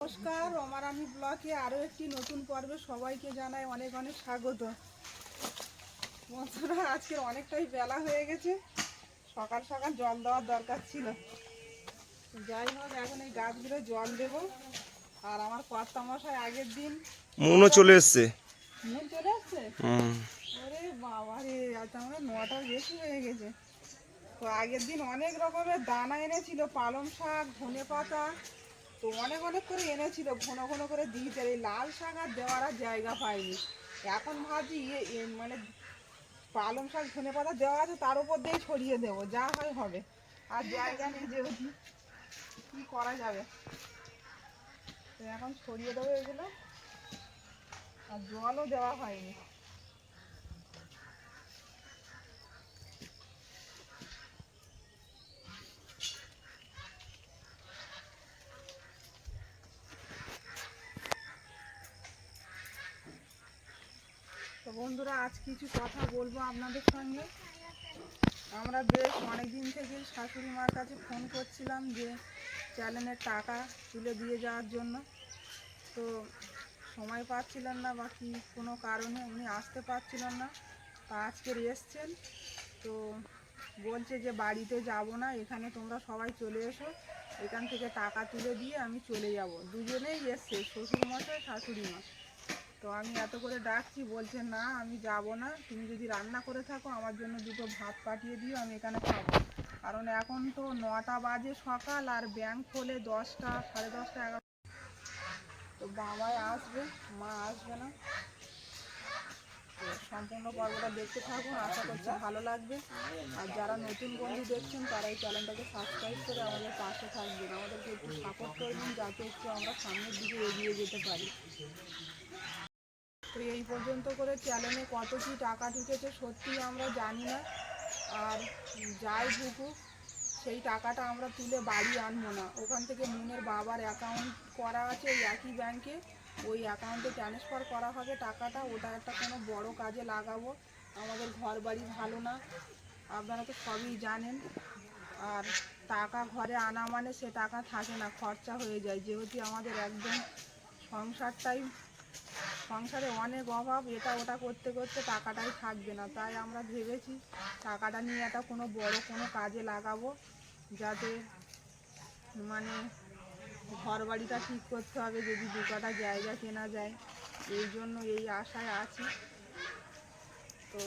নমস্কার রমারানি ব্লকে আরও একটি নতুন পর্বে সবাইকে জানাই অনেক অনেক স্বাগত। বন্ধুরা আজকে অনেকটাই বেলা হয়ে গেছে। সকাল সকাল জল দেওয়ার দরকার ছিল। যাই হোক এখন এই গাছগুলো জল দেব। আর আমার কর্তা মশাই আগের দিন মনও চলে এসছে। মন চলে হুম। ওরে বাবা রে আজ আমার নটার বেশি হয়ে গেছে। তো আগের দিন অনেক রকমের দানা এনেছিল পালং শাক ধনে পাতা তো অনেক অনেক করে এনেছিল, ঘন ঘন করে দিয়েছে। এই লাল শাক আর দেওয়ার আর জায়গা পাইনি। এখন ভাবছি মানে পালং শাক, ধনে পাতা দেওয়া আছে, তার উপর দিয়ে ছড়িয়ে দেবো, যা হয় হবে। আর জায়গা নেই যেহেতু, কী করা যাবে? তো এখন ছড়িয়ে দেবো এগুলো। আর জলও দেওয়া হয়নি। বন্ধুরা, আজ কিছু কথা বলব আপনাদের সঙ্গে। আমরা বেশ অনেক দিন থেকে শাশুড়ি মার কাছে ফোন করছিলাম যে চ্যানেলের টাকা তুলে দিয়ে যাওয়ার জন্য। তো সময় পাচ্ছিলেন না বা কি কোনো কারণে উনি আসতে পারছিলেন না, তা আজকের এসছেন। তো বলছে যে বাড়িতে যাব না, এখানে তোমরা সবাই চলে এসো, এখান থেকে টাকা তুলে দিয়ে আমি চলে যাব। দুজনেই এসছে শ্বশুর মশাই শাশুড়ি মা তো আমি এত করে ডাকছি, বলছে, না, আমি যাব না। তুমি যদি রান্না করে থাকো, আমার জন্য দুটো ভাত পাঠিয়ে দিও, আমি এখানে খাব। কারণ এখন তো নটা বাজে সকাল, আর ব্যাংক খোলে দশটা, সাড়ে দশটা, এগারো তো বাবাই আসবে, মা আসবে না। তো সম্পূর্ণ পর্বটা দেখতে থাকুন, আশা করছি ভালো লাগবে। আর যারা নতুন বন্ধু দেখছেন, তারা এই চ্যানেলটাকে সাবস্ক্রাইব করে আমাদের পাশে থাকবেন। আমাদেরকে একটু সাপোর্ট করবেন, যাতে একটু আমরা সামনের দিকে এগিয়ে যেতে পারি। তো এই পর্যন্ত করে চ্যানেলে কত কি টাকা ঢুকেছে সত্যি আমরা জানি না। আর যাই ঢুকুক, সেই টাকাটা আমরা তুলে বাড়ি আনব না। ওখান থেকে মুনের বাবার অ্যাকাউন্ট করা আছে ওই একই ব্যাংকে ওই অ্যাকাউন্টে ট্রান্সফার করা হবে টাকাটা। ওটা একটা কোনো বড় কাজে লাগাবো। আমাদের ঘর বাড়ি ভালো না। আপনারা তো সবই জানেন। আর টাকা ঘরে আনা মানে সে টাকা থাকে না, খরচা হয়ে যায়। যেহেতু আমাদের একদম সংসারটাই সংসারে অনেক অভাব, এটা ওটা করতে করতে টাকাটাই থাকবে না। তাই আমরা ভেবেছি টাকাটা নিয়ে একটা কোনো বড় কোনো কাজে লাগাবো, যাতে মানে ঘর বাড়িটা ঠিক করতে হবে, যদি দু কাটা জায়গা কেনা যায়। এই জন্য এই আশায় আছি। তো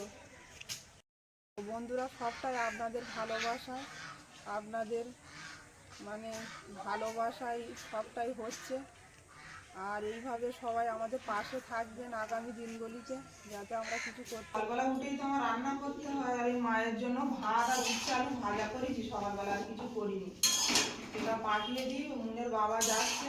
বন্ধুরা, সবটাই আপনাদের ভালোবাসা আপনাদের মানে ভালোবাসাই সবটাই হচ্ছে। আর এইভাবে সবাই আমাদের পাশে থাকবেন আগামী দিনগুলিতে, যাতে আমরা কিছু করতে সকালবেলা উঠেই তো আমার রান্না করতে হয়, আর এই মায়ের জন্য ভাত আর উচ্ছে আলু ভাজা করেছি, সকালবেলা আর কিছু করিনি। এটা পাঠিয়ে দিই উনের বাবা যাচ্ছে।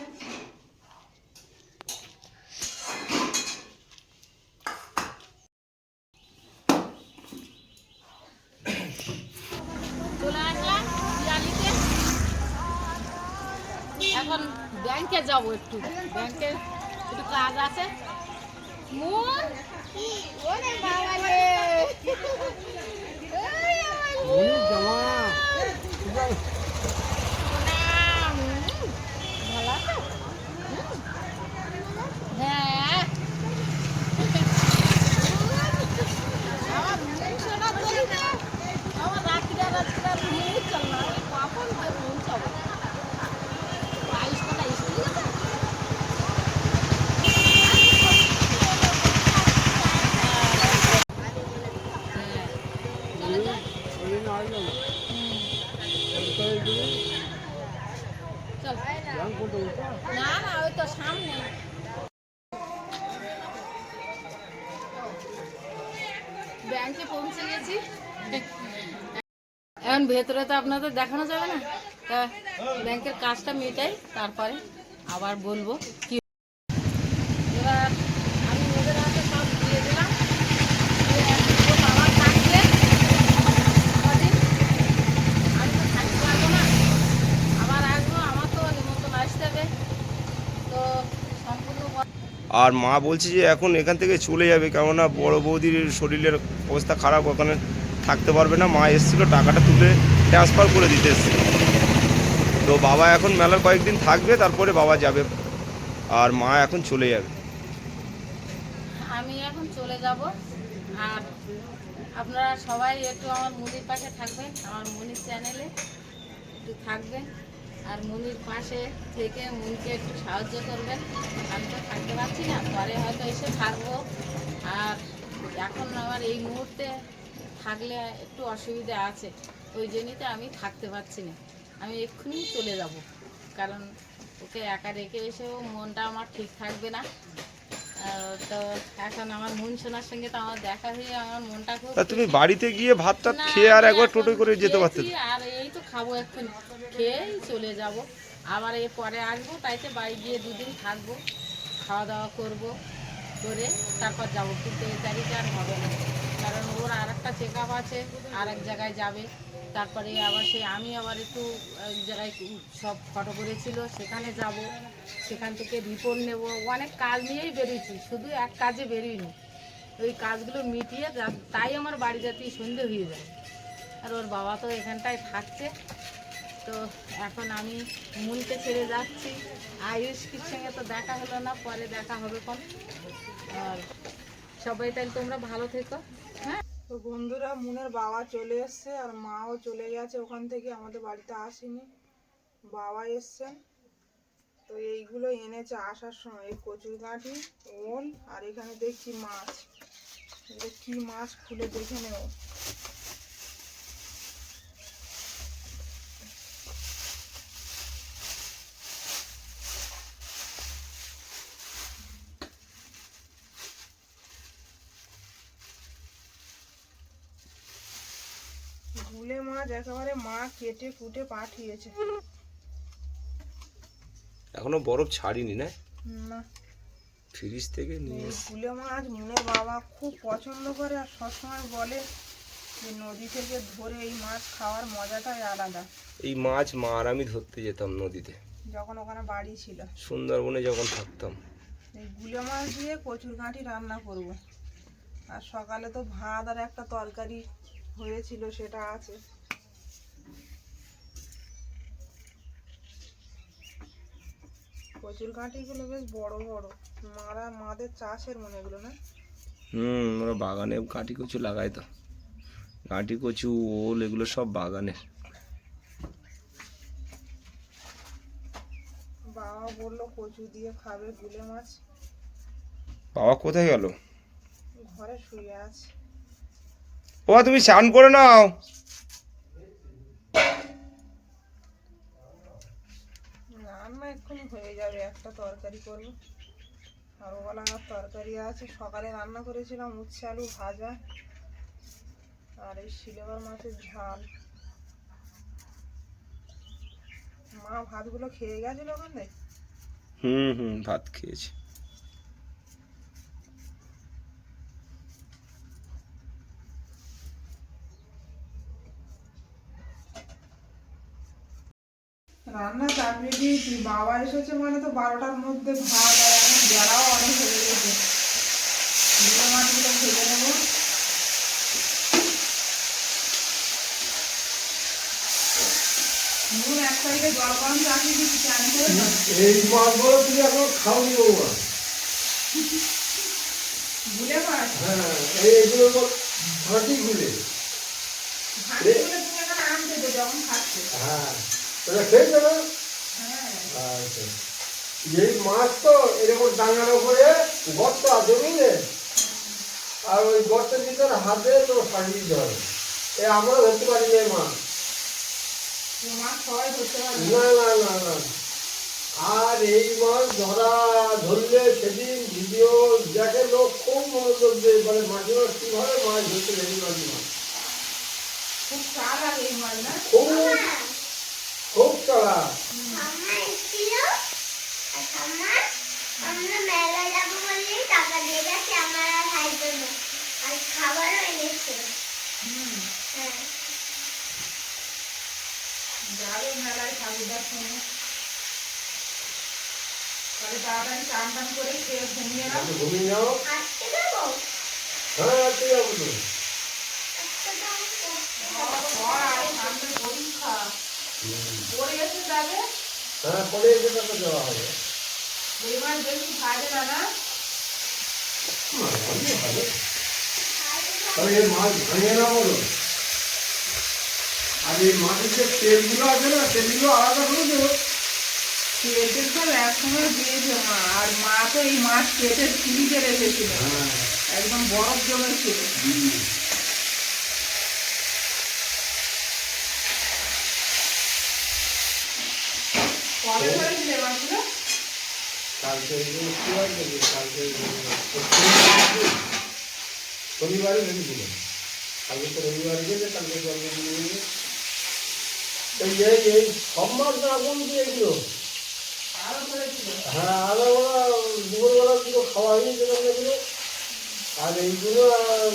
ব্যাংকে যাব একটু। ব্যাংকে একটু কাজ আছে। মন? ওরে বাবা রে। আমার প্রণাম। ভালো আছো? হ্যাঁ। আমার রাত্রিটা রাত্রিটা নিয়ে চল না কখন যে মন চাবো বাইশ টাকা স্কুল যাবে চল না না ওই তো সামনে ব্যাংকে পৌঁছে গেছি এখন ভেতরে তো আপনাদের দেখানো যাবে না। তা ব্যাংকের কাজটা মেটাই, তারপরে আবার বলব কি। আর মা বলছে যে এখন এখান থেকে চলে যাবে, কেননা বড় বৌদির শরীরের অবস্থা খারাপ, ওখানে থাকতে পারবে না। মা এসেছিল, টাকাটা তুলে ট্রান্সফার করে দিতে তো বাবা এখন মেলার কয়েকদিন থাকবে, তারপরে বাবা যাবে আর মা এখন চলে যাবে। আমি এখন চলে যাব। আর আপনারা সবাই একটু আমার মুনির পাশে থাকবেন, আমার মুনির চ্যানেলে একটু থাকবেন। আর মুনির পাশে থেকে মুনিকে একটু সাহায্য করবেন। আমি তো থাকতে পারছি না, পরে হয়তো এসে থাকব। আর এখন আমার এই মুহূর্তে থাকলে একটু অসুবিধা আছে। ওই জন্যই তো আমি থাকতে পারছি না। আমি এক্ষুনি চলে যাব। কারণ ওকে একা রেখে এসেও মনটা আমার ঠিক থাকবে না। তো এখন আমার মন সোনার সঙ্গে তো আমার দেখা হয়ে আমার মনটা খুব তুমি বাড়িতে গিয়ে ভাত টাত খেয়ে আর একবার টোটো করে যেতে পারতে। আর এই তো খাব এখন। খেয়েই চলে যাব। আবার এর পরে আসব তাইতে বাড়ি গিয়ে দুদিন থাকব। খাওয়া দাওয়া করব করে তারপর যাব। কিন্তু এই তারিখে আর হবে না। কারণ ওর আর একটা চেক আপ আছে আর এক জায়গায় যাবে। তারপরে আবার সেই আমি আবার একটু, এক জায়গায় সব ফটো করেছিল, সেখানে যাব, সেখান থেকে রিপোর্ট নেব, অনেক কাজ নিয়েই বেরিয়েছি, শুধু এক কাজে বেরিয়েনি। ওই কাজগুলো মিটিয়ে তাই আমার বাড়ি যেতেই সন্ধে হয়ে যায়। আর ওর বাবা তো এখানটায় থাকছে। তো এখন আমি মুনকে ছেড়ে যাচ্ছি। আয়ুষকির সঙ্গে তো দেখা হলো না, পরে দেখা হবে কোন আর সবাই তাহলে তোমরা ভালো থেকো। তো বন্ধুরা, মুনের বাবা চলে এসছে আর মাও চলে গেছে। ওখান থেকে আমাদের বাড়িতে আসেনি। বাবা এসছেন। তো এইগুলো এনেছে আসার সময়। এই কচুর গাঁটি ওল আর এখানে দেখছি মাছ। এটা কি মাছ খুলে দেখে নেব। মাছ একেবারে মা কেটে কুটে পাঠিয়েছে। এখনও বরফ ছাড়িনি না? না। ফ্রিজ থেকে নিয়ে গুলে মাছ মুনের বাবা খুব পছন্দ করে আর সবসময় বলে যে নদী থেকে ধরে এই মাছ খাওয়ার মজাটাই আলাদা। এই মাছ মা আর আমি ধরতে যেতাম নদীতে। যখন ওখানে বাড়ি ছিল। সুন্দরবনে যখন থাকতাম। এই গুলে মাছ দিয়ে কচুর গাঁঠি রান্না করব। আর সকালে তো ভাত আর একটা তরকারি হয়েছিল সেটা আছে। কচুর গাঁঠিগুলো বেশ বড় বড়। মারা মাদের চাষের মনে এগুলো না? হুম ওরা বাগানে কাঠি কচু লাগায় তো। কাঠি কচু ওল এগুলো সব বাগানের। বাবা বলল কচু দিয়ে খাবে গুলে মাছ? বাবা কোথায় গেল? ঘরে শুয়ে আছে। ও তুমি স্নান করে নাও। রান্না এক্ষুনি হয়ে যাবে, একটা তরকারি করব। আর ওবেলা আমার তরকারি আছে, সকালে রান্না করেছিলাম উচ্ছে আলু ভাজা আর এই সিলেবার মাছের ঝাল। মা ভাতগুলো খেয়ে গেছিল ওখানে হুম হুম, ভাত খেয়েছি। রান্না চাপিয়ে দিয়েছি। বাবা এসেছে মানে তো বারোটার মধ্যে ভাত আর এখন বেড়াও অনেক হয়ে গেছে। মাছগুলো ভেজে নেব। নুন এক সাইডে জল গরম চাপিয়ে দিচ্ছি চান এই মাছগুলো তুই এখন খাওনি বৌমা গুলে মাছ? হ্যাঁ এইগুলো তো ভাটি গুলে। তুমি এখানে আনতে যখন খাচ্ছে। হ্যাঁ। তোরা খেয়েছো না হ্যাঁ। আচ্ছা। এই মাছ তো এরকম ডাঙার উপরে গর্ত আছে বুঝলে? আর ওই গর্তের ভিতরে হাত তো সাজিয়ে দিতে হবে। এ আমরা ধরতে পারি না এই মাছ। না। না না না আর এই মাছ ধরা ধরলে সেদিন ভিডিও দেখে লোক খুব মনোযোগ দেয় বলে মাঝে মাছ কীভাবে মাছ ধরতে দেখি মাঝে মাছ? খুব খুব খুব চড়া যাব হ্যাঁ যাবে মেলায় ঠাকুরদার সঙ্গে। তাহলে তাড়াতাড়ি চান টান করে খেয়ে ঘুমিয়ে নাও। আমি ঘুমিয়ে যাও আজকে যাব? হ্যাঁ তো। আজকে তো বাবা, পড়া, পরীক্ষা। পড়ে হ্যাঁ পরে এসে তাকে দেওয়া হবে। এই মাছ বেশি না না তাহলে এই মাছ ভাঙে না বলো। আর এই মাছের যে তেলগুলো আছে না তেলগুলো আলাদা করে দেবো। তো একসঙ্গে দিয়েছে মা। আর মা তো এই মাছ কেটে ফ্রিজে রেখেছিল। হ্যাঁ। একদম বরফ জমেছিল কবে করেছিলে মাছগুলো কালকে কালকে কালকে তো রবিবার গেছে কালকে জল এই এই মাছ না কোন দিয়ে এগুলো। হ্যাঁ আলাদা দুপুরবেলা দুটো খাওয়া হয়ে যেতাম এগুলো আর এইগুলো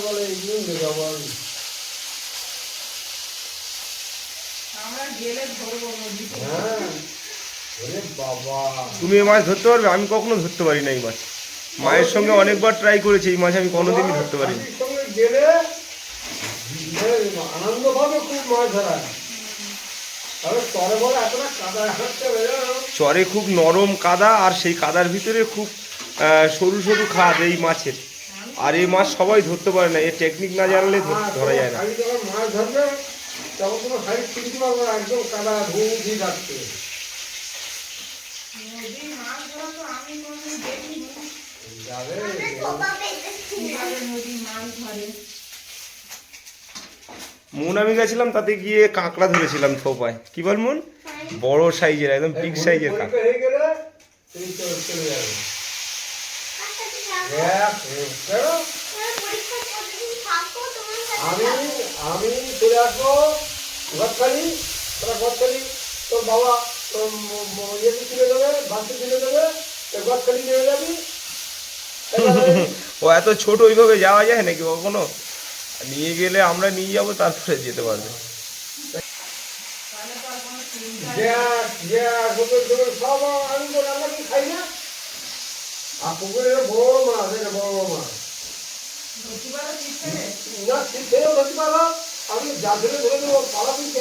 বলে এইগুলো নেবে আবার আমরা গেলে ধরবো হ্যাঁ। তুমি এই মাছ ধরতে পারবে? আমি কখনো ধরতে পারি না এই মাছ। মায়ের সঙ্গে অনেকবার ট্রাই করেছি এই মাছ আমি কোনোদিনই ধরতে আনন্দ খুব মাছ ধরা জানো চরে খুব নরম কাদা আর সেই কাদার ভিতরে খুব সরু সরু খাদ এই মাছের। আর এই মাছ সবাই ধরতে পারে না এর টেকনিক না জানলে ধর- যায় না। মাছ ধরবে তখন একদম কাদা ধুয়ে তো আমি কোনোদিন দেখিনি। যাবে। কীভাবে নদীর মাছ ধরে? মন আমি গেছিলাম তাতে গিয়ে কাঁকড়া ধরেছিলাম থোপায়। কি বল মন? বড় সাইজের একদম বিগ সাইজের কাঁকড়া। হয়ে সাথে আমি আমি চলে আসব তোরা বাবা ইয়েতে তুলে দেবে? বাসে তুলে দেবে? গদখালি নিয়ে যাবি ও এত ছোট ওইভাবে যাওয়া যায় নাকি কখনো? নিয়ে গেলে আমরা নিয়ে যাব তারপরে যেতে পারবে। সব আমি তো রান্না কি খাই না। আর পুকুরে বড় মাছ এটা বড় মাছ। না ঠিক আমি যা ধরে ধরে দেবো পালা তুলতে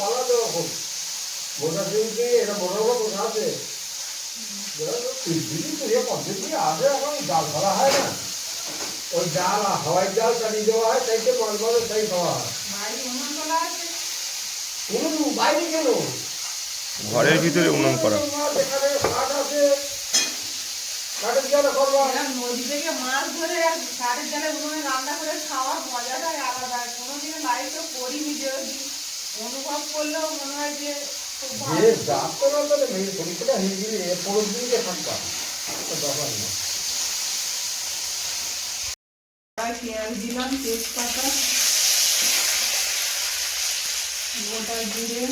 পালা দেওয়া হোক। মোটা তুলতে এটা বড় বড় কোথা আছে? দিদি তো এ পদ্ধতি আছে এখন জাল ধরা হয় না? ওই জাল হাওয়াই জাল চালিয়ে দেওয়া হয় তাইতে মাছ মাছ তাই খাওয়া হয়। বাড়ি উনুন তোলা আছে? কোন বাইরে কেন? ঘরের ভিতরে উনুন করা। এখানে কাঠ আছে। কাঠের জালে করবা। নদী থেকে মাছ ধরে কাঠের জালে উনুনে রান্না করে খাওয়ার মজাটাই আলাদা। কোনোদিন লাইফে করিনি যে অনুভব করলেও মনে হয় যে যে না তাহলে মেয়ে পরীক্ষাটা হয়ে এ পরের দিনকে থাকবা ব্যাপার না। পেঁয়াজ দিলাম তেজপাতা গোটা জিরে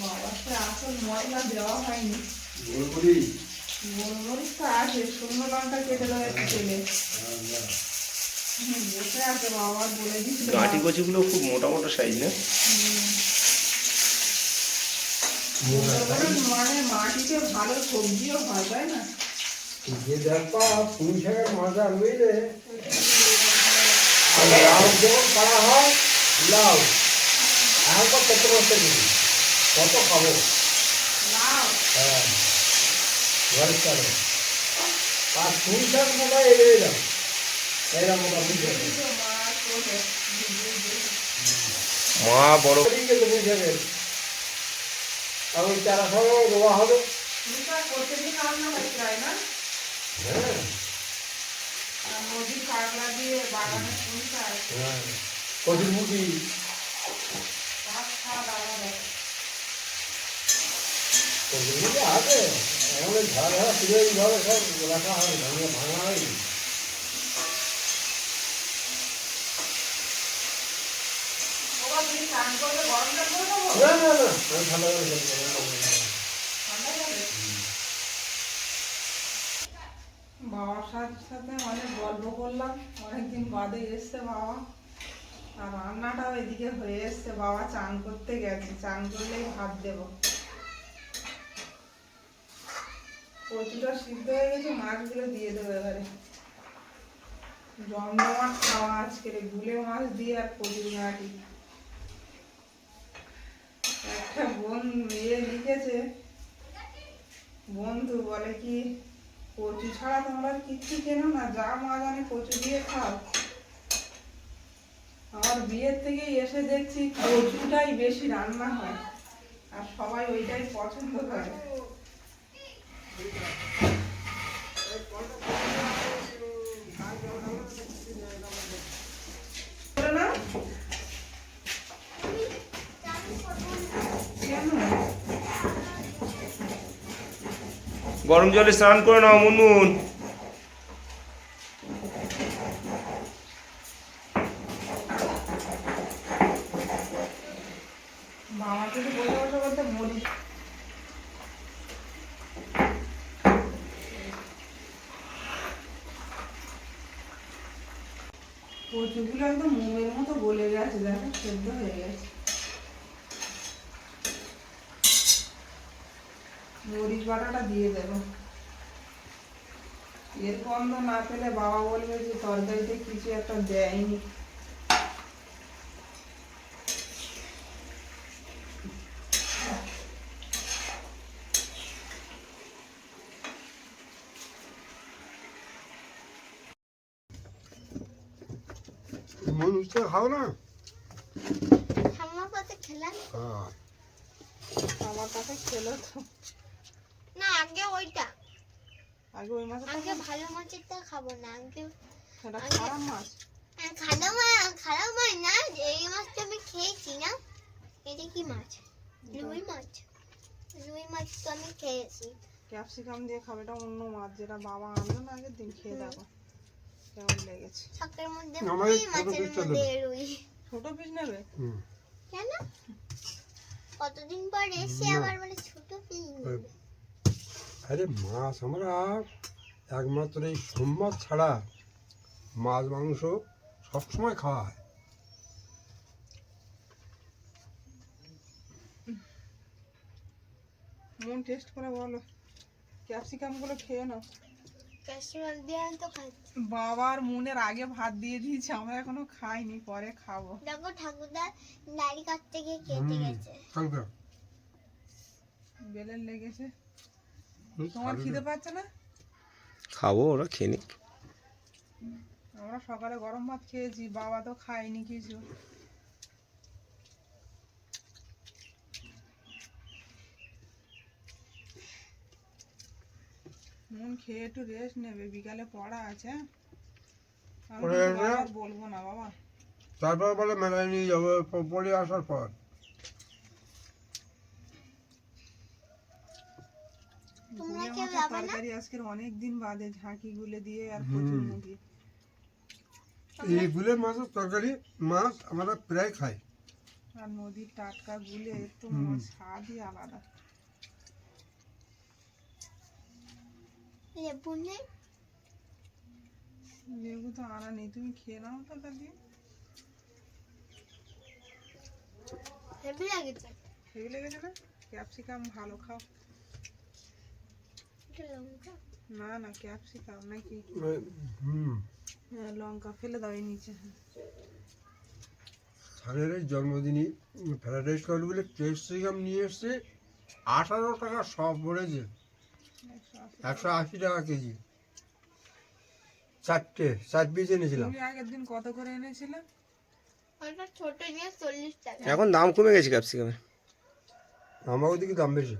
বাবা সে আসল মশলা দেওয়া হয়নি। গোলপুরি গোলমরিচ? তো আছে শুকনো লঙ্কা কেটে দেওয়া তেলে। গাঁটি কচিগুলো খুব মোটা মোটা সাইজ না? মানে মাটিতে ভালো সবজিও হয়। তাই না যে দেখবা পুঁই শাকের মজা বুঝলে লাউ যেমন করা হয় লাউ একবার কত বছর দিবি কত খাব লাউ হ্যাঁ আর পুঁই শাক মোটা এলে এলাম মা বড় চারা হবে আছে? ওই ঝাড়া ঝাড়া তুলে সব রাখা হয় ভাঙা হয়নি ওবার তুমি স্নান করলে গরম জল করে দেবো বাবার সাথে সাথে অনেক গল্প করলাম। অনেকদিন বাদে এসছে বাবা। আর রান্নাটাও এদিকে হয়ে এসছে। বাবা চান করতে গেছে। চান করলেই ভাত দেবো। কচুটা সিদ্ধ হয়ে গেছে, মাছগুলো দিয়ে দেবো এবারে। জমজমাট খাওয়া আজকের এই গুলে মাছ দিয়ে আর কচুর ঘাটি একটা বোন ইয়ে লিখেছে। বন্ধু বলে কি, কচু ছাড়া তোমরা কিচ্ছু কেনো না, যা মাছ আনে কচু দিয়ে খাও। আমার বিয়ের থেকে এসে দেখছি কচুটাই বেশি রান্না হয়, আর সবাই ওইটাই পছন্দ করে। না? গরম জলে স্নান করে নাও, মুনমুন। কচুগুলো একদম মোমের মতো গলে গেছে, দেখো সেদ্ধ হয়ে গেছে। মরিচ বাটাটা দিয়ে দেবো এর গন্ধ না পেলে বাবা বলবে যে তরকারিতে কিছু একটা দেয়নি মানুষটা খাও না আমার পাতে খেলাম হ্যাঁ আমার কাছে খেলো তো না আগে ওইটা। আগে ওই মাছটা আগে ভালো মাছেরটা খাব না আগে সেটা খারাপ মাছ। খারাপ মাছ খারাপ মাছ না এই মাছটা আমি খেয়েছি না এটা কি মাছ? রুই মাছ? রুই মাছ তো আমি খেয়েছি। ক্যাপসিকাম দিয়ে খাবে এটা অন্য মাছ যেটা বাবা আনলো না আগের দিন খেয়ে দেখো। কেমন লেগেছে। ছকের মধ্যে রুই মাছের মধ্যে রুই। ছোট পিস নেবে? কেন? কতদিন পর এসে। আবার মানে ছোট পিস ওই- আরে মাছ আমরা একমাত্র এই সোমবার ছাড়া মাছ মাংস সবসময় খাওয়া হয়। মন টেস্ট করে বলো। ক্যাপসিকামগুলো খেয়ে নাও। বাবার মনের আগে ভাত দিয়ে দিয়েছে আমরা এখনও খাইনি পরে খাব। দেখো ঠাকুরদা দাড়ি কাটতে গিয়ে কেটে গেছে। বেলের লেগেছে। তোমার খিদে পাচ্ছে না? খাব ওরা খেয়ে নিক আমরা সকালে গরম ভাত খেয়েছি বাবা তো খায়নি কিছু। মন খেয়ে একটু রেস্ট নেবে বিকালে পড়া আছে। পড়ে বলব না বাবা। তারপর বলে মেলায় নিয়ে যাব প- পরে আসার পর তোমরা গুলে কেউ মাছের যাবে না? তরকারি আজকের অনেক দিন বাদে ঝাঁকি গুলে দিয়ে আর হুম। কচুর মুখি এই গুলের মাছের তরকারি মাছ আমরা প্রায় খাই। আর নদীর টাটকা গুলে একটু হুম। স্বাদই আলাদা। লেবু নেই লেবু তো আনা নেই তুমি খেয়ে নাও তো তা দিয়ে। হেভি লাগেছে। হেভি লেগেছে না? ক্যাপসিকাম ভালো খাও। এটা লঙ্কা না না ক্যাপসিকাম নাকি হ্যাঁ লঙ্কা ফেলে দাও এই নিচে। স্যারের এই জন্মদিনই ফ্রাইড রাইস করল বলে ক্যাপসিকাম নিয়ে এসছে আঠারো টাকা সব পড়েছে একশো আশি। টাকা কেজি। চারটে চার পিস এনেছিলাম। আগের দিন কত করে এনেছিলে? ওটা ছোট নিয়ে চল্লিশ টাকা। এখন দাম কমে গেছে ক্যাপসিকামের আমার ওদিকে দাম বেশি।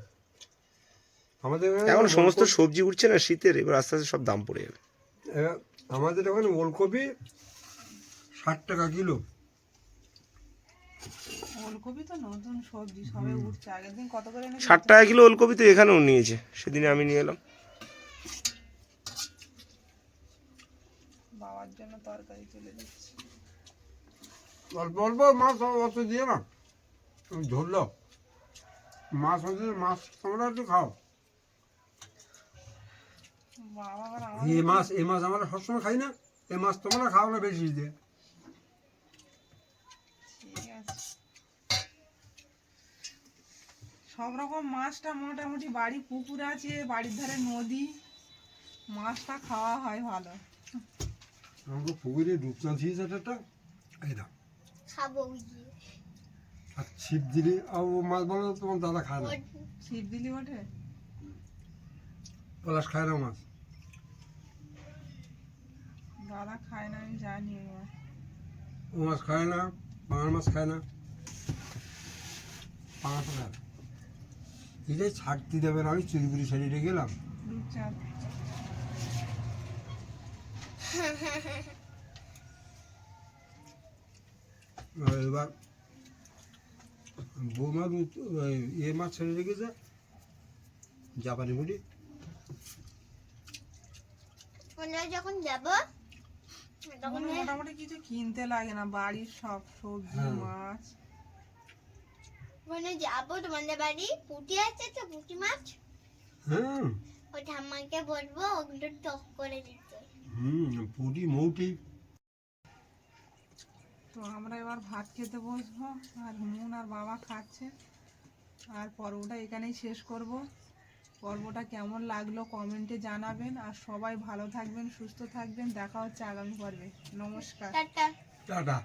আমাদের এখানে এখন সমস্ত সবজি উঠছে না শীতের এবার আস্তে আস্তে সব দাম পড়ে যাবে। আমাদের ওখানে ওলকপি ষাট টাকা কিলো। ওলকপি তো নতুন সবজি সবে উঠছে। আগের দিন কত করে ষাট টাকা কিলো ওলকপি তো এখানেও নিয়েছে সেদিনে আমি নিয়ে এলাম। বাবার জন্য তরকারি তুলে দিচ্ছি। অল্প অল্প মাছ অত দিয়ে না। ধরলো মাছ হচ্ছে মাছ তোমরা একটু খাও। এই মাছ এই মাছ আমরা সবসময় খাই না। এই মাছ তোমরা খাও না বেশি দিয়ে সব রকম মাছটা মোটামুটি বাড়ি পুকুর আছে বাড়ির ধারে নদী। মাছটা খাওয়া হয় ভালো। আমাকে পুকুরে রূপচাঁদ দিয়েছে একটা। এই দাও। খাব আর ছিপ দিলি আর ও মাছ বলো তোমার দাদা খায় না। ছিপ দিলি ওঠে পলাশ খায় না মাছ। দাদা খায় না আমি জানি ও। মাছ খায় না পাঙার মাছ খায় না। খায় না। এটাই ছাড়তে দেবে না? আমি চুরিপুরি সাইডে গেলাম। এবার বৌমা এ মাছ ছেড়ে রেখেছে। জাপানি মুড়ি। যখন যাব তখন তখন মোটামুটি কিছু কিনতে লাগে না বাড়ির সব সবজি হ্যাঁ। মাছ। ওখানে যাব তোমাদের বাড়ি পুঁটি আছে তো পুঁটি মাছ। হ্যাঁ। ওই ঠাম্মাকে বলব ওগুলো টক করে দিতে। হুম পুটি মৌটি। তো আমরা এবার ভাত খেতে বসবো আর মুন আর বাবা খাচ্ছে। আর পর্বটা এখানেই শেষ করব। পর্বটা কেমন লাগল কমেন্টে জানাবেন। আর সবাই ভালো থাকবেন সুস্থ থাকবেন। দেখা হচ্ছে আগামী পর্বে। নমস্কার। টাটা।